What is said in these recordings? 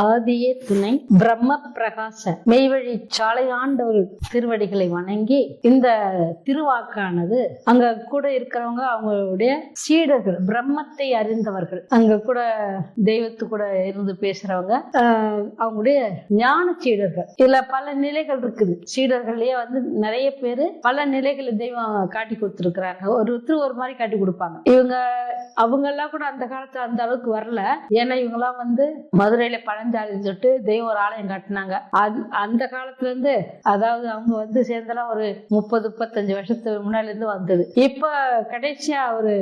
ஆதியே துணை பிரம்ம பிரகாச மெய்வழி சாலை ஆண்டவர் திருவடிகளை வணங்கி இந்த திருவாக்கானது அங்க கூட இருக்கிறவங்க அவங்களுடைய சீடர்கள் பிரம்மத்தை அறிந்தவர்கள். அங்க கூட தெய்வத்து கூட இருந்து பேசுறவங்க அவங்களுடைய ஞான சீடர்கள். இதுல பல நிலைகள் இருக்குது. சீடர்கள்லயே வந்து நிறைய பேரு பல நிலைகளை தெய்வம் காட்டி கொடுத்துருக்குறாங்க. ஒருத்தர் ஒரு மாதிரி காட்டி கொடுப்பாங்க. இவங்க அவங்க எல்லாம் கூட அந்த காலத்துல அந்த அளவுக்கு வரல. ஏன்னா இவங்க எல்லாம் வந்து மதுரையில பாஞ்சாலின்னு சொல்லிட்டு தெய்வம் ஒரு ஆலயம் கட்டினாங்க. அது அந்த காலத்துல இருந்து அதாவது அவங்க வந்து சேர்ந்தெல்லாம் ஒரு முப்பது முப்பத்தஞ்சு வருஷத்துக்கு முன்னால இருந்து வந்தது. இப்ப கடைசியா ஒரு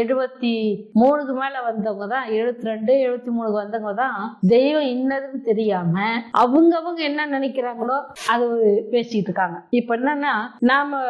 எழுபத்தி மூணுக்கு மேல வந்தவங்க தான் எழுபத்தி ரெண்டு எழுபத்தி மூணுக்கு வந்தவங்க தான் தெய்வம் இன்னதுன்னு தெரியாம அவங்கவங்க என்ன நினைக்கிறாங்களோ அது பேசிட்டு இருக்காங்க. இப்ப என்னன்னா நாம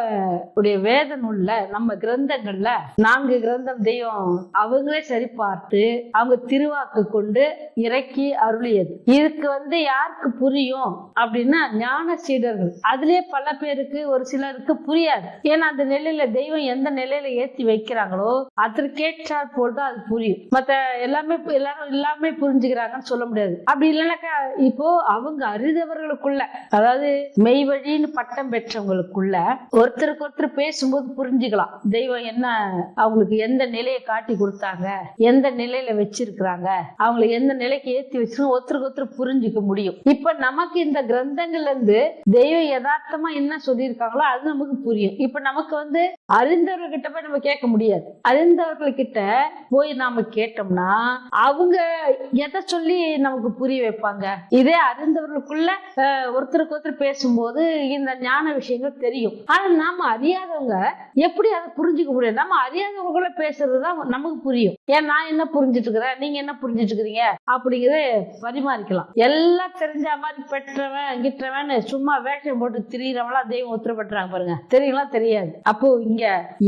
உடைய வேத நூல்ல நம்ம கிரந்தங்கள்ல நான்கு கிரந்தம் தெய்வம் அவங்களே சரி பார்த்து அவங்க திருவாக்கு கொண்டு இறக்கி உடையது. இதுக்கு வந்து யாருக்கு புரியும் அப்படின்னா ஞான சீடர்கள் அதுலயே பல பேருக்கு ஒரு சிலருக்கு புரியாது. ஏன்னா அந்த நிலையில தெய்வம் எந்த நிலையில ஏத்தி வைக்கிறாங்களோ அதற்கேற்றாற் போல் தான் அது புரியும். மத்த எல்லாமே எல்லாரும் எல்லாமே புரிஞ்சுக்கிறாங்கன்னு சொல்ல முடியாது. அப்படி இல்லைனாக்கா இப்போ அவங்க அறிந்தவர்களுக்குள்ள அதாவது மெய்வழின்னு பட்டம் பெற்றவங்களுக்குள்ள ஒருத்தருக்கு ஒருத்தர் பேசும்போது புரிஞ்சுக்கலாம். தெய்வம் என்ன அவங்களுக்கு எந்த நிலையை காட்டி கொடுத்தாங்க எந்த நிலையில வச்சிருக்கிறாங்க அவங்களை எந்த நிலைக்கு ஏத்தி வச்சிருக்கோம் ஒருத்தருக்கு ஒருத்தர் புரிஞ்சுக்க முடியும். இப்ப நமக்கு இந்த கிரந்தங்கள்ல இருந்து தெய்வம் யதார்த்தமா என்ன சொல்லியிருக்காங்களோ அது நமக்கு புரியும். இப்ப நமக்கு வந்து அறிந்தவர்கிட்ட போய் நம்ம கேட்க முடியாது. அறிந்தவர்கள்கிட்ட போய் நாம கேட்டோம்னா அவங்க எதை சொல்லி நமக்கு புரிய வைப்பாங்க? இதே அறிந்தவர்களுக்குள்ள ஒருத்தருக்கு ஒருத்தர் பேசும்போது இந்த ஞான விஷயங்கள் தெரியும். ஆனா நாம அறியாதவங்க எப்படி அதை புரிஞ்சுக்க முடியும்? நம்ம அறியாதவங்களுக்குள்ள பேசுறதுதான் நமக்கு புரியும். ஏன் நான் என்ன புரிஞ்சுட்டு இருக்கிறேன்? நீங்க என்ன புரிஞ்சுட்டு இருக்கிறீங்க? அப்படிங்கறது பரிமாறிக்கலாம். எல்லாம் தெரிஞ்ச மாதிரி பெற்றவன் கிட்டவன் சும்மா வேஷம் போட்டு திரியறவங்களா தெய்வம் உத்தரப்பட்டுறாங்க பாருங்க. தெரியுங்களா தெரியாது. அப்போ இங்க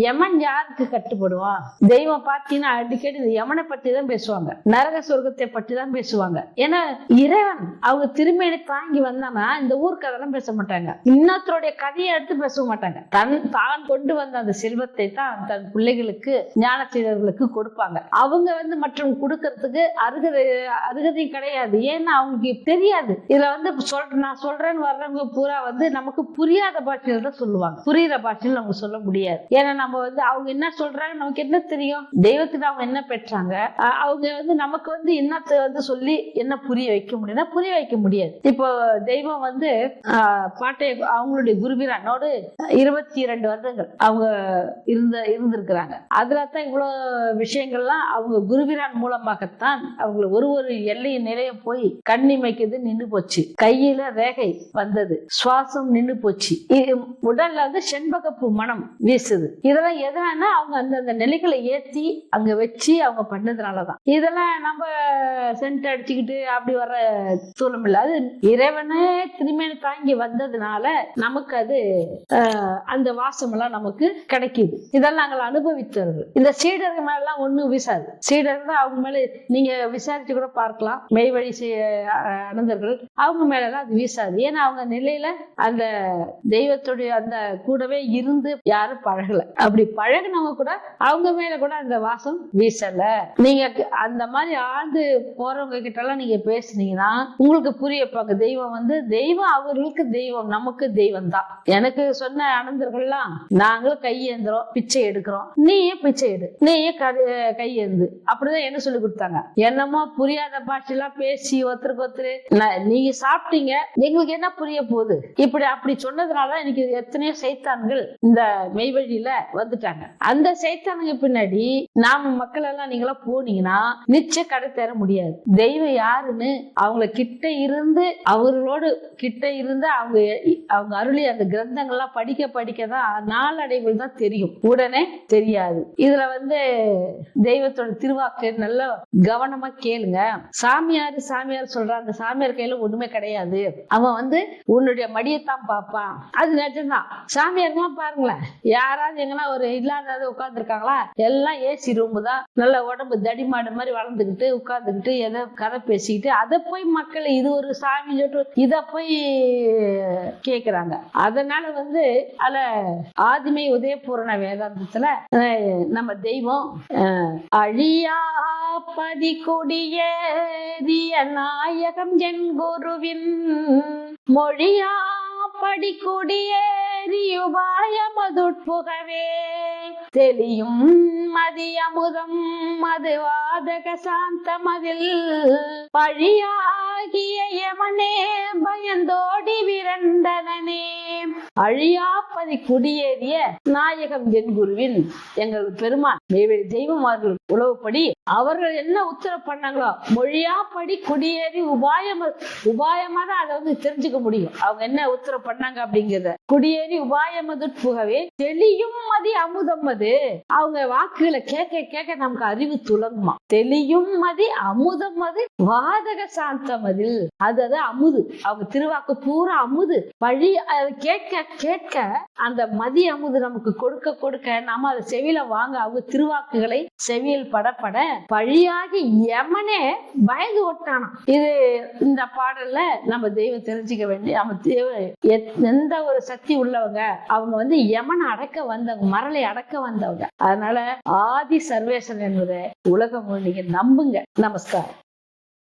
யமன் யாருக்கு கட்டுப்படுவான் தெய்வம் பார்த்தீங்கன்னா அடிக்கடி இந்த யமனை பத்தி தான் பேசுவாங்க. நரக சொர்க்கத்தை பற்றி தான் பேசுவாங்க. ஏன்னா இறைவன் அவங்க திருமேனி தாங்கி வந்தானா இந்த ஊர் கதையெல்லாம் பேச மாட்டாங்க. இன்னொருத்தருடைய கதையை எடுத்து பேச மாட்டாங்க. தன் தான் கொண்டு வந்த அந்த செல்வத்தை தான் தன் பிள்ளைகளுக்கு ஞான சீடர்களுக்கு கொடுப்பாங்க. அவங்க வந்து மற்றும் கொடுக்கறதுக்கு அருகதை அருகதை கிடையாது. ஏன்னா அவங்களுக்கு தெரியாது. இதுல வந்து சொல்ற நான் சொல்றேன்னு வர்றவங்க பூரா வந்து நமக்கு புரியாத பாஷையில தான் சொல்லுவாங்க. புரியுற பாஷையில் நம்ம சொல்ல முடியாது. ஏன்னா நம்ம வந்து அவங்க என்ன சொல்றாங்க நமக்கு என்ன தெரியும்? தெய்வத்துக்கு அவங்க என்ன பெற்றாங்க? அவங்க வந்து நமக்கு வந்து என்னத்தை வந்து சொல்லி என்ன புரிய வைக்க முடியும்னா புரிய வைக்க முடியாது. இப்போ தெய்வம் வந்து ஆஹ், பாட்டை அவங்களுடைய குருபிரானோடு இருபத்தி இரண்டு வருடங்கள் அவங்க இருந்த இருந்திருக்கிறாங்க. அதுல தான் இவ்வளவு விஷயங்கள்லாம் அவங்க குருபிரான் மூலமாகத்தான் அவங்களை ஒரு ஒரு எல்லையின் நிலைய போய் கண்ணிமைக்குது நின்று போச்சு. கையில ரேகை வந்தது. சுவாசம் நின்னு போச்சு. உடல்ல வந்து செண்பகப்பு மனம் வீசுது. இதெல்லாம் எதனா அவங்க அந்தந்த நிலைகளை ஏத்தி அங்க வச்சு அவங்க பண்ணதுனாலதான். இதெல்லாம் நம்ம சென்ட் அடிச்சுக்கிட்டு அப்படி வர்ற தூளம் இல்ல. அது இறைவனே திருமேனி தாங்கி வந்ததுனால நமக்கு அது அந்த வாசம் எல்லாம் நமக்கு கிடைக்குது. இதெல்லாம் நாங்கள் அனுபவித்தது. இந்த சீடர்கள் மேலாம் ஒண்ணும் வீசாது. சீடர்கள் தான் அவங்க மேல நீங்க விசாரிச்சு கூட பார்க்கலாம். மெய்வழி சீ- செய்ய அனந்தர்கள் அவங்க மேலெல்லாம் அது வீசாது. ஏன்னா அவங்க நிலையில அந்த தெய்வத்துடைய அந்த கூடவே இருந்து யாரும் பழகல. அப்படி பழகுனவங்க கூட அவங்க மேல கூட அந்த வாசம் வீசல. நீங்க அந்த மாதிரி ஆழ்ந்து போறவங்க கிட்ட எல்லாம் நீங்க பேசுனீங்கன்னா உங்களுக்கு புரிய வைப்பாங்க தெய்வம் வந்து தெய்வம் அவர்களுக்கு தெய்வம் நமக்கு தெய்வம் தான் எனக்கு சொன்ன அனந்தர்கள்லாம் நாங்களும் கையேந்துறோம் பிச்சை எடுக்கிறோம். நீயே பிச்சை எடு. நீயே கையேந்து அப்படிதான் என்ன சொல்லி கொடுத்தாங்க. என்னமோ புரியாத பாஷையெல்லாம் பேசி ஒருத்தருக்கு ஒருத்தர் நீங்க சாப்பிட்டீங்க எங்களுக்கு என்ன புரிய போகுது? இப்படி அப்படி சொன்னதுனால இன்னைக்கு எத்தனையோ சைத்தான்கள் இந்த மெய்வழியில வந்துட்டாங்க. அந்த சைத்தானுங்க பின்னாடி நாம மக்கள் எல்லாம் நீங்களா போனீங்கன்னா நிச்சய கடை தர முடியாது. தெய்வம் யாருன்னு அவங்கள கிட்ட இருந்து அவர்களோடு கிட்ட இருந்து அவங்க அவங்க அருளி அந்த கிரந்தங்கள்லாம் படிக்க படிக்க தான் நாளடைவில் தான் தெரியும். உடனே தெரியாது. இதுல வந்து தெய்வத்தோட திருவாக்கு நல்லா கவனமா கேளுங்க. சாமியார் சாமியார் சொல்றான் அந்த சாமியார் கையில ஒண்ணுமே கிடையாது. அவன் வந்து உன்னுடைய மடியத்தான் பார்ப்பான். அது நிஜம்தான். சாமியார்லாம் பாருங்களேன் யாராவது எங்கன்னா ஒரு இல்லாதது உட்கார்ந்துருக்காங்களா? எல்லாம் ஏசி ரூம் தான். நல்ல உடம்பு தடிமாடு மாதிரி வளர்ந்துக்கிட்டு உட்கார்ந்துக்கிட்டு எதை கதை பேசிக்கிட்டு அதை போய் மக்கள் இது ஒரு சாமி சொல்லிட்டு இத போய் கேக்குறாங்க. அதனால வந்து அல ஆதிமை உதயபூரண வேதாந்தத்துல நம்ம தெய்வம் அழியா காப்பதி கொடிய நாயகம் என் குருவின் மொழியா படிக்குடியேறி உபாயமதுட்புகவே தெளியும் மதியமுதம் மது வாதக சாந்தமதில் பழியாகிய யமனே பயந்தோடி விரண்டனே அழியாப்பதி குடியேறிய நாயகம் என் குருவின் எங்கள் பெருமான். நெய்வேலி தெய்வம் அவர்கள் உழவுப்படி அவர்கள் என்ன உத்தரவு பண்ணாங்களோ மொழியாப்படி குடியேறி உபாயம் உபாயமா தான் அதை வந்து தெரிஞ்சுக்க முடியும். அவங்க என்ன உத்தரவு பண்ணாங்க அப்படிங்கறத. குடியேறி உபாயமது புகவே தெளியும் மதி அமுதம் அது. அவங்க வாக்குகளை கேட்க கேட்க நமக்கு அறிவு துலங்குமா தெளியும் மதி அமுதம் அது வாதக சாந்தம் அதில். அது அது அமுது. அவங்க திருவாக்கு பூரா அமுது. பழி அதை கேட்க கேட்க அந்த மதி அமுது நமக்கு கொடுக்க கொடுக்க நாம அதை செவியில வாங்க அவங்க திருவாக்குகளை செவியில் படப்பட பழியாகி யமனே பயந்து ஓட்டானாம் இது இந்த பாடல்ல நம்ம தெய்வம் தெரிஞ்சுக்க வேண்டிய நம்ம தெய்வம் எத்- எந்த ஒரு சக்தி உள்ளவங்க அவங்க வந்து யமனை அடக்க வந்தவங்க மரலை அடக்க வந்தவங்க. அதனால ஆதி சர்வேசன் என்பதை உலகம் நீங்க நம்புங்க. நமஸ்காரம்.